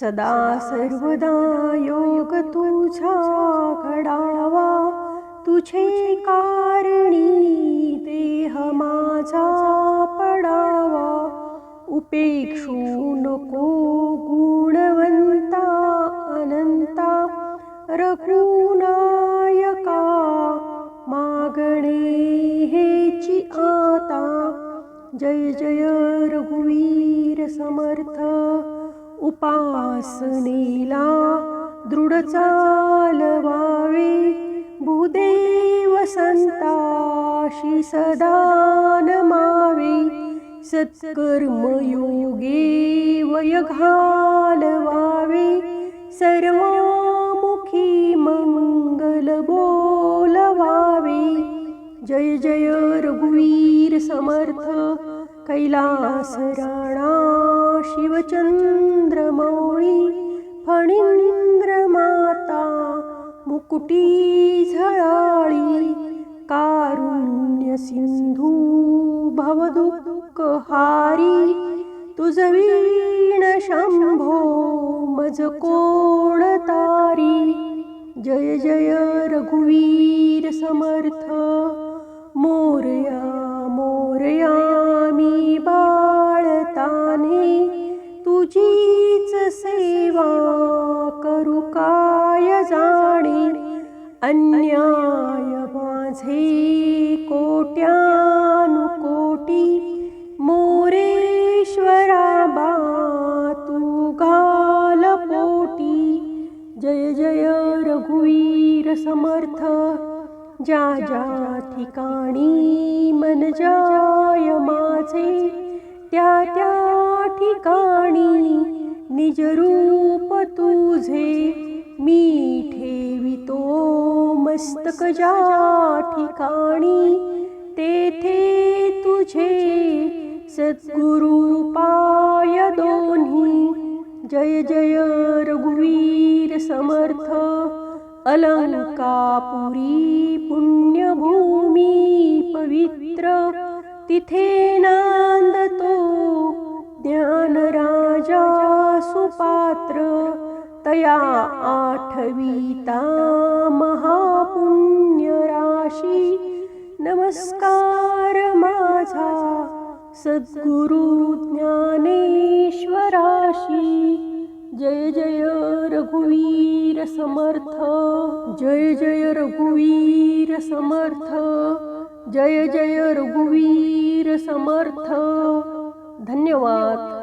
सदा सर्वदा योग तुझा घडावा. तुझे कारणी देह माझा पडावा. उपेक्षू नको गुणवंता अनंता रघुनायका. मागणे हेची आता. जय जय रघुवीर समर्थ. उपासनेला दृढ चालवावे भूदेव संताशी सदा नमावे. सत्कर्मयोगे वय घालवावे सर्वामुखी मंगल बोलवावे जय जय रघुवीर समर्थ. कैलास राणा फणींद्र माता मुकुटी झळाळी कारुण्य सिंधू भवदुःख हारी तुझ वीण शंभो मज कोण तारी जय जय रघुवीर समर्थ मोरया मोरया मी बाळताने तुझी अन्याय माझे कोट्यानुकोटी मोरेश्वरा बा तू गालपोटी जय जय रघुवीर समर्थ ज्या ज्या ठिकाणी मन जाय माझे त्या त्या ठिकाणी निज रूप तुझे। मी ठेवितो मस्तक ज्या ठिकाणी तेथे तुझे सद्गुरु पाय दोन्ही. जय जय रघुवीर समर्थ अलंकापुरी पुण्यभूमी पवित्र. तिथे नांदतो ज्ञानराजा सुपात्र. तया आठविता महापुण्यराशी। नमस्कार माझा सद्गुरु ज्ञानेश्वराशी। जय जय रघुवीर समर्थ। जय जय रघुवीर समर्थ। जय जय रघुवीर समर्थ। धन्यवाद।